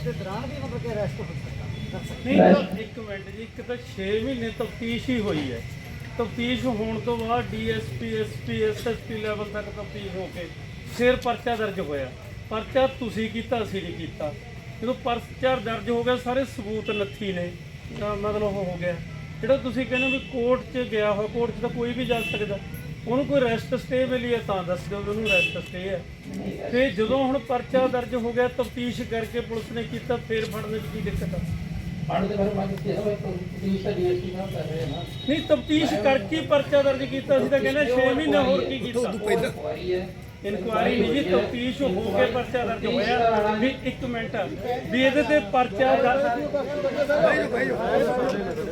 ਤਫਤੀਸ਼ ਦੇ ਦੌਰਾਨ ਵੀ ਮਤਲਬ ਕਿ ਅਰੈਸਟ ਹੋ ਸਕਦਾ। ਕਰ ਸਕਦਾ ਨਹੀਂ ਤਾਂ ਇੱਕ ਮਿੰਟ ਜੀ ਇੱਕ ਤਾਂ 6 ਮਹੀਨੇ ਤਫਤੀਸ਼ ਹੀ ਹੋਈ ਹੈ। ਤਫਤੀਸ਼ ਹੋਣ ਤੋਂ ਬਾਅਦ ਡੀਐਸਪੀ ਐਸਪੀ ਐਸਐਸਪੀ ਲੈਵਲ ਤੱਕ ਤਫਤੀਸ਼ ਹੋ ਕੇ ਫਿਰ ਪਰਚਾ ਦਰਜ ਹੋਇਆ। ਪਰਚਾ ਤੁਸੀਂ ਕੀਤਾ ਅਸੀਂ ਨਹੀਂ ਕੀਤਾ। ਜਦੋਂ ਪਰਚਾ ਦਰਜ ਹੋ ਗਿਆ ਸਾਰੇ ਸਬੂਤ ਨੱਥੀ ਨੇ। ਤਾਂ ਮਤਲਬ ਉਹ ਹੋ ਗਿਆ। ਜਿਹੜਾ ਤੁਸੀਂ ਕਹਿੰਦੇ ਵੀ ਕੋਰਟ 'ਚ ਗਿਆ ਹੋਇਆ ਕੋਰਟ 'ਚ ਤਾਂ ਕੋਈ ਵੀ ਜਾ ਸਕਦਾ। ਉਹਨੂੰ ਕੋਈ ਰੈਸਟ ਸਟੇ ਮਿਲੀ ਹੈ ਤਾਂ ਦੱਸ ਦਿਓ ਉਹਨੂੰ ਰੈਸਟ ਸਟੇ ਹੈ। ਤੇ ਜਦੋਂ ਹੁਣ ਪਰਚਾ ਦਰਜ ਹੋ ਗਿਆ ਤਫਤੀਸ਼ ਕਰਕੇ ਪੁਲਿਸ ਨੇ ਕੀਤਾ ਫੇਰ ਫੜਨ ਵਿੱਚ ਕੀ ਦਿੱਕਤ ਆ? ਪੜ੍ਹਨ ਦੇ ਬਾਰੇ ਮੈਂ ਕਿਹਾ ਹੋਇਆ ਪੁਲਿਸ ਦਾ ਡੀਐਸਪੀ ਨਾਲ ਕਰ ਰਹੇ ਨਾ। ਨਹੀਂ ਤਫਤੀਸ਼ ਕਰਕੇ ਪਰਚਾ ਦਰਜ ਕੀਤਾ ਸੀ ਤਾਂ ਕਹਿੰਦੇ 6 ਮਹੀਨੇ ਹੋਰ ਕੀ ਕੀਤਾ? ਇਨਕੁਆਰੀ ਨਹੀਂ ਜੀ ਤਫਤੀਸ਼ ਹੋ ਕੇ ਪਰਚਾ ਦਰਜ ਹੋਇਆ। ਵੀ ਇੱਕ ਮਿੰਟ। ਵੀ ਇਹਦੇ ਤੇ ਪਰਚਾ ਦਰਜ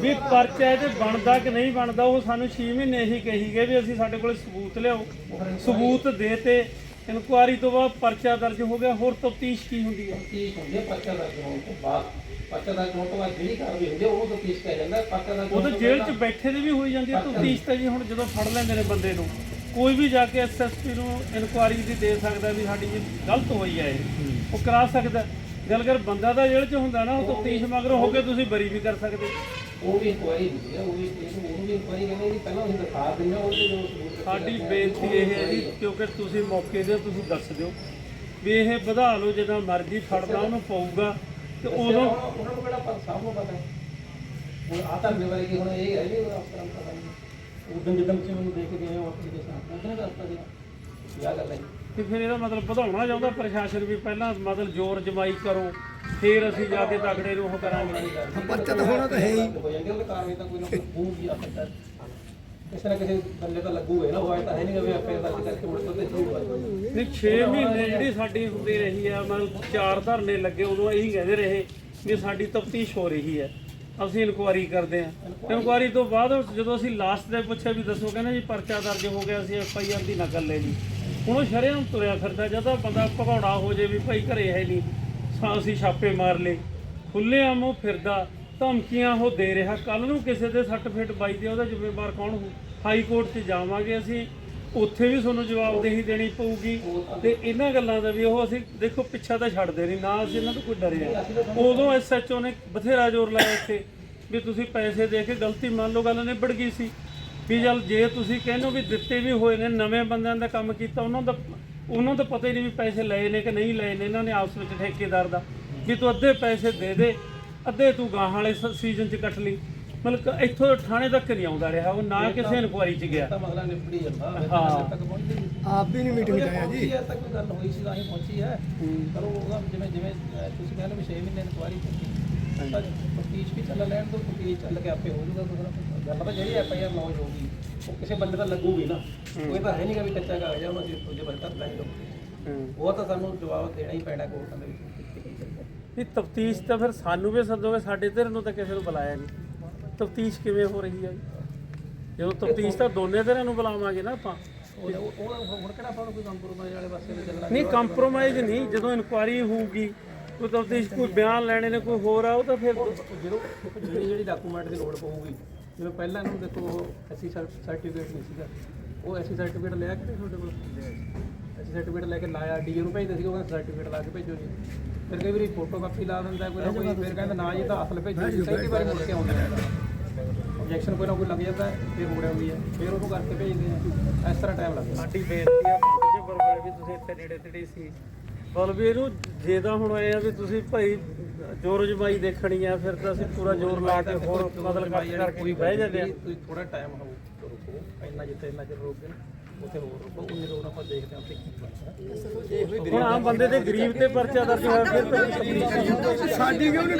ਵੀ ਪਰਚਾ ਇਹਦੇ ਬਣਦਾ ਕਿ ਨਹੀਂ ਬਣਦਾ ਉਹ ਸਾਨੂੰ 6 ਮਹੀਨੇ ਹੀ ਕਹੀ ਗਏ ਵੀ ਅਸੀਂ ਸਾਡੇ ਕੋਲ ਸਬੂਤ ਲਿਆਓ। ਸਬੂਤ ਦੇ ਤੇ ਇਨਕੁਆਰੀ ਤੋਂ ਬਾਅਦ ਪਰਚਾ ਦਰਜ ਹੋ ਗਿਆ। ਹੋਰ ਤਫਤੀਸ਼ ਕੀ ਹੁੰਦੀ ਹੈ? ਕੀ ਹੁੰਦੀ ਹੈ ਪਰਚਾ ਦਾ ਹੋਣ ਤੋਂ ਬਾਅਦ। ਪਰਚਾ ਦਾ ਹੋਣ ਤੋਂ ਬਾਅਦ ਜਿਹੜੀ ਕਾਰਵਾਈ ਹੁੰਦੀ ਹੈ ਉਹਨੂੰ ਤਾਂ ਪੀਸ ਕਿਹਾ ਜਾਂਦਾ। ਪਰਚਾ ਦਾ ਉਹ ਤਾਂ ਜੇਲ੍ਹ 'ਚ ਬੈਠੇ ਦੇ ਵੀ ਹੋਈ ਜਾਂਦੀ ਹੈ। ਤਫਤੀਸ਼ ਤਾਂ ਜੀ ਹੁਣ ਜਦੋਂ ਫੜ ਲੈਂਦੇ ਨੇ ਬੰਦੇ ਨੂੰ। ਕੋਈ ਵੀ ਜਾ ਕੇ ਐਸਐਸਪੀ ਨੂੰ ਇਨਕੁਆਰੀ ਦੀ ਦੇ ਸਕਦਾ ਵੀ ਸਾਡੀ ਇਹ ਗਲਤ ਹੋਈ ਹੈ ਇਹ। ਉਹ ਕਰਾ ਸਕਦਾ। ਗੱਲ ਕਰ ਬੰਦਾ ਤਾਂ ਜੇਲ੍ਹ 'ਚ ਹੁੰਦਾ ਨਾ ਉਹ ਤਫਤੀਸ਼ ਮਗਰੋਂ ਹੋ ਕੇ ਤੁਸੀਂ ਬਰੀ ਵੀ ਕਰ ਸਕਦੇ। ਉਹ ਵੀ ਇਨਕੁਆਰੀ ਹੁੰਦੀ ਹੈ ਉਹ ਵੀ ਉਹਨੂੰ ਵੀ ਇਨਕੁਆਰੀ ਕਹਿੰਦੇ ਜੀ ਪਹਿਲਾਂ ਅਸੀਂ ਦਿਖਾ ਦਿੰਦੇ ਹਾਂ ਉਹਦੇ ਜੋ ਸਬੂਤ ਸਾਡੀ ਬੇਨਤੀ ਇਹ ਹੈ ਜੀ ਕਿਉਂਕਿ ਤੁਸੀਂ ਮੌਕੇ ਦੇ ਤੁਸੀਂ ਦੱਸ ਦਿਓ ਵੀ ਇਹ ਵਧਾ ਲਓ ਜਦੋਂ ਮਰਜ਼ੀ ਫੜਦਾ ਉਹਨੂੰ ਪਊਗਾ ਤੇ ਉਦੋਂ ਉਹਨਾਂ ਨੂੰ ਕਿਹੜਾ ਪਤਾ ਨੂੰ ਪਤਾ ਹੈ? ਹੁਣ ਆ ਤਾਂ ਮੇਰੇ ਕੀ ਹੁਣ ਇਹ ਹੈ ਵੀ ਉਹ ਆਪਣਾ ਪਤਾ ਨਹੀਂ। ਉਦੋਂ ਜਦੋਂ ਤੁਸੀਂ ਮੈਨੂੰ ਦੇਖ ਕੇ ਗਏ ਹੋ ਆਪਣੀ ਦੇ ਸਾਹਮਣੇ ਉਦੋਂ ਦੱਸਦਾ ਜੀ ਕੀ ਗੱਲ ਹੈ ਤੇ ਫਿਰ ਇਹਦਾ ਮਤਲਬ ਵਧਾਉਣਾ ਚਾਹੁੰਦਾ ਪ੍ਰਸ਼ਾਸਨ ਵੀ ਪਹਿਲਾਂ ਮਤਲਬ ਜ਼ੋਰ ਜਮਾਈ ਕਰੋ ਫਿਰ ਅਸੀਂ ਜਾ ਕੇ ਤਗੜੇ ਨੂੰ ਉਹ ਕਰਾਂਗੇ ਪਰਚਾ ਤਾਂ ਹੋਣਾ ਤਾਂ ਹੈ ਹੀ। ਹੋ ਜਾਂਦੀ ਉਹ ਕਾਰਵਾਈ ਤਾਂ ਕੋਈ ਨਾ ਕੋਈ ਹੋਊਗੀ ਆ ਸਕਦਾ ਕਿਸੇ ਨਾ ਕਿਸੇ ਬੰਦੇ ਤਾਂ ਲੱਗੂਗਾ ਨਾ ਹੋਇਆ ਤਾਂ ਹੈ ਨਹੀਂ ਵੀ ਆਪੇ ਦਰਜ ਕਰਕੇ ਮੁੜ ਕੇ ਤੇ ਹੋਊਗਾ ਨਹੀਂ 6 ਮਹੀਨੇ ਜਿਹੜੀ ਸਾਡੀ ਹੁੰਦੀ ਰਹੀ ਆ ਮਤਲਬ ਚਾਰ ਧਰਨੇ ਲੱਗੇ ਉਦੋਂ ਇਹੀ ਕਹਿੰਦੇ ਰਹੇ ਵੀ ਸਾਡੀ ਤਫਤੀਸ਼ ਹੋ ਰਹੀ ਹੈ। ਅਸੀਂ ਇਨਕੁਆਰੀ ਕਰਦੇ ਹਾਂ। ਇਨਕੁਆਰੀ ਤੋਂ ਬਾਅਦ ਜਦੋਂ ਅਸੀਂ ਲਾਸਟ ਦੇ ਪੁੱਛਿਆ ਵੀ ਦੱਸੋ, ਕਹਿੰਦੇ ਜੀ ਪਰਚਾ ਦਰਜ ਹੋ ਗਿਆ ਅਸੀਂ ਐਫ ਆਈ ਆਰ ਦੀ ਨਕਲ ਲੈ ਲਈ। ਹੁਣ ਉਹ ਸ਼ਰੇਆਮ ਤੁਰਿਆ ਫਿਰਦਾ, ਜਦੋਂ ਬੰਦਾ ਭਗੌੜਾ ਹੋ ਜੇ ਵੀ ਭਾਈ ਘਰੇ ਹੈ ਨਹੀਂ, ਸਾ ਅਸੀਂ ਛਾਪੇ ਮਾਰ ਲਏ। ਖੁੱਲ੍ਹੇਆਮ ਉਹ ਫਿਰਦਾ, ਧਮਕੀਆਂ ਉਹ ਦੇ ਰਿਹਾ। ਕੱਲ ਨੂੰ ਕਿਸੇ ਦੇ ਸੱਟ ਫੇਟ ਬਾਈ ਦੇ ਉਹਦਾ ਜ਼ਿੰਮੇਵਾਰ ਕੌਣ ਹੋ ਹਾਈ ਕੋਰਟ 'ਚ ਜਾਵਾਂਗੇ ਅਸੀਂ। ਉੱਥੇ ਵੀ ਤੁਹਾਨੂੰ ਜਵਾਬਦੇਹੀ ਦੇਣੀ ਪਊਗੀ ਤੇ ਇਹਨਾਂ ਗੱਲਾਂ ਦਾ ਵੀ ਉਹ ਅਸੀਂ ਦੇਖੋ ਪਿੱਛਾ ਤਾਂ ਛੱਡਦੇ ਨਹੀਂ, ਨਾ ਅਸੀਂ ਇਹਨਾਂ ਤੋਂ ਕੋਈ ਡਰਿਆ ਉਦੋਂ ਐਸਐਚਓ ਨੇ ਬਥੇਰਾ ਜ਼ੋਰ ਲਾਇਆ ਇੱਥੇ ਵੀ ਤੁਸੀਂ ਪੈਸੇ ਦੇ ਕੇ ਗਲਤੀ ਮੰਨ ਲਓ, ਗੱਲ ਨਿਬੜ ਗਈ ਸੀ। ਵੀ ਚੱਲ ਜੇ ਤੁਸੀਂ ਕਹਿੰਦੇ ਹੋ ਵੀ ਦਿੱਤੇ ਵੀ ਹੋਏ ਨੇ, ਨਵੇਂ ਬੰਦਿਆਂ ਦਾ ਕੰਮ ਕੀਤਾ, ਉਹਨਾਂ ਦਾ ਉਹਨਾਂ ਦਾ ਪਤਾ ਹੀ ਨਹੀਂ ਵੀ ਪੈਸੇ ਲਏ ਨੇ ਕਿ ਨਹੀਂ ਲਏ ਨੇ, ਇਹਨਾਂ ਨੇ ਆਪਸ ਵਿੱਚ ਠੇਕੇਦਾਰ ਦਾ ਵੀ ਤੂੰ ਅੱਧੇ ਪੈਸੇ ਦੇ ਦੇ, ਅੱਧੇ ਤੂੰ ਗਾਹਾਂ ਵਾਲੇ ਸੀਜ਼ਨ 'ਚ ਕੱਟ ਲਈ। ਮਤਲਬ ਇੱਥੋਂ ਥਾਣੇ ਤੱਕ ਨਹੀਂ ਆਉਂਦਾ ਰਿਹਾ ਉਹ ਨਾ ਕਿਸੇ ਇਨਕੁਆਰੀ 'ਚ ਗਿਆ। ਤਾਂ ਮਸਲਾ ਨਿਪੜੀ ਜਾਂਦਾ ਹਾਂ। ਤੱਕ ਪਹੁੰਚਦੀ ਨਹੀਂ। ਸੀ ਆਪ ਵੀ ਨਹੀਂ ਮੀਟਿੰਗ ਇਹ ਪਹੁੰਚੀ ਹੈ ਤੱਕ ਗੱਲ ਹੋਈ ਸੀ ਤਾਂ ਹੀ ਪਹੁੰਚੀ ਹੈ। ਪਰ ਉਹਦਾ ਜਿਵੇਂ ਜਿਵੇਂ ਅਹ, ਤੁਸੀਂ ਕਹਿੰਦੇ ਵੀ 6 ਮਹੀਨੇ ਇਨਕੁਆਰੀ ਕੀਤੀ ਤਾਂ ਤਫਤੀਸ਼ ਵੀ ਚੱਲ ਲੈਣ ਤੋਂ ਤਫਤੀਸ਼ ਚੱਲ ਕੇ ਆਪੇ ਹੋ ਜਾਊਗਾ ਕੁਝ ਨਾ ਕੁਝ ਗੱਲ ਤਾਂ ਜਿਹੜੀ ਐਫ ਆਈ ਆਰ ਲੌਂਚ ਹੋਊਗੀ ਉਹ ਕਿਸੇ ਬੰਦੇ ਦਾ ਲੱਗੂਗੀ ਨਾ। ਕੋਈ ਤਾਂ ਹੈ ਨਹੀਂਗਾ ਵੀ ਕੱਚਾ ਕਾਗਜ਼ ਆ ਉਹਨੂੰ ਅਸੀਂ ਦੂਜੇ ਬੰਦੇ ਤੱਕ ਲੈ ਜਾਓ ਉਹ ਤਾਂ ਸਾਨੂੰ ਜਵਾਬ ਦੇਣਾ ਹੀ ਪੈਣਾ ਕੋਰਟਾਂ ਦੇ ਵਿੱਚ ਇਹ ਤਫਤੀਸ਼ ਤਾਂ ਫਿਰ ਸਾਨੂੰ ਵੀ ਸੱਦੋਗੇ ਸਾਡੇ ਧਿਰ ਨੂੰ ਤਾਂ ਕਿਸੇ ਨੂੰ ਬੁਲਾਇਆ ਨਹੀਂ। ਤਫਤੀਸ਼ ਕਿਵੇਂ ਹੋ ਰਹੀ ਹੈ ਜਦੋਂ ਤਫਤੀਸ਼ ਤਾਂ ਦੋਨੇ ਧਿਰਾਂ ਨੂੰ ਬੁਲਾਵਾਂਗੇ ਨਾ ਆਪਾਂ। ਉਹ ਉਹ ਉਹ ਹੁਣ ਕਿਹੜਾ ਆਪਾਂ ਨੂੰ ਕੋਈ ਕੰਪਰੋਮਾਈਜ਼ ਵਾਲੇ ਪਾਸੇ ਤੇ ਚੱਲਣਾ ਨਹੀਂ ਕੰਪਰੋਮਾਈਜ਼ ਨਹੀਂ ਜਦੋਂ ਇਨਕੁਆਰੀ ਹੋਊਗੀ ਕੋਈ ਤਫਤੀਸ਼ ਕੋਈ ਬਿਆਨ ਲੈਣੇ ਨੇ ਕੋਈ ਹੋਰ ਆ ਉਹ ਤਾਂ ਫਿਰ ਜਦੋਂ ਜਿਹੜੀ ਜਿਹੜੀ ਡਾਕੂਮੈਂਟ ਦੀ ਲੋੜ ਪਊਗੀ ਜਿਵੇਂ ਪਹਿਲਾਂ ਇਹਨੂੰ ਦੇਖੋ ਉਹ ਐਸੀ ਸਰਟੀਫਿਕੇਟ ਨਹੀਂ ਸੀਗਾ। ਉਹ ਐਸੀ ਸਰਟੀਫਿਕੇਟ ਲਿਆ ਕਿ ਤੁਹਾਡੇ ਕੋਲ? ਐਸੀ ਸਰਟੀਫਿਕੇਟ ਲੈ ਕੇ ਲਾਇਆ ਡੀਓ ਨੂੰ ਭੇਜਦੇ ਸੀ ਉਹ ਕਹਿੰਦਾ ਸਰਟੀਫਿਕੇਟ ਲਾ ਕੇ ਭੇਜੋ ਜੀ। ਫਿਰ ਕਈ ਵਾਰੀ ਫੋਟੋ ਕਾਪੀ ਲਾ ਦਿੰਦਾ ਕੋਈ ਨਾ ਕੋਈ ਫਿਰ ਕਹਿੰਦਾ ਨਾ ਜੀ ਤਾਂ ਅਸਲ ਭੇਜੋ ਜੀ ਕਈ ਵਾਰੀ ਮੁੜ ਕੇ ਆਉਂਦੇ। ਆ ਆਬਜੈਕਸ਼ਨ ਕੋਈ ਨਾ ਕੋਈ ਲੱਗ ਜਾਂਦਾ ਹੈ, ਫਿਰ ਮੁੜ ਆਉਂਦੀ ਹੈ ਫਿਰ ਉਹਨੂੰ ਕਰਕੇ ਭੇਜਦੇ ਆ ਇਸ ਤਰ੍ਹਾਂ ਟਾਈਮ ਲੱਗਦਾ। ਸਾਡੀ ਬੇਨਤੀ ਆ ਜੀ ਬਰਬਾਦ ਵੀ ਤੁਸੀਂ ਇੱਥੇ ਨੇੜੇ ਤੇੜੇ ਸੀ। ਬਲ ਵੀ ਇਹਨੂੰ ਜੇ ਤਾਂ ਹੁਣ ਇਹ ਆ ਵੀ ਤੁਸੀਂ ਭਾਈ ਜੋਰ ਜਮਾਈ ਦੇਖਣੀ ਆ ਫਿਰ ਤਾਂ ਅਸੀਂ ਪੂਰਾ ਜ਼ੋਰ ਲਾ ਕੇ ਹੋਰ ਮਤਲਬ ਕੱਟ ਕਰਕੇ ਵੀ ਬਹਿ ਜਾਂਦੇ ਆ। ਤੁਸੀਂ ਥੋੜਾ ਟਾਈਮ ਹੋ ਰੁਕੋ ਇੰਨਾ ਜਿੱਥੇ ਇੰਨਾ ਚਿਰ ਰੁਕ ਗਏ ਨਾ ਉੱਥੇ ਹੋਰ ਰੁਕੋ ਉਨੀ ਰੋਡ ਆਪਾਂ ਦੇਖਦੇ ਹਾਂ ਉੱਥੇ ਕੀ ਬਣਦਾ। ਹੁਣ ਆਮ ਬੰਦੇ ਦੇ ਗਰੀਬ ਤੇ ਪਰਚਾ ਦਰਜ ਹੋਇਆ ਫਿਰ ਤਾਂ ਸਾਡੀ ਕਿਉਂ ਨਹੀਂ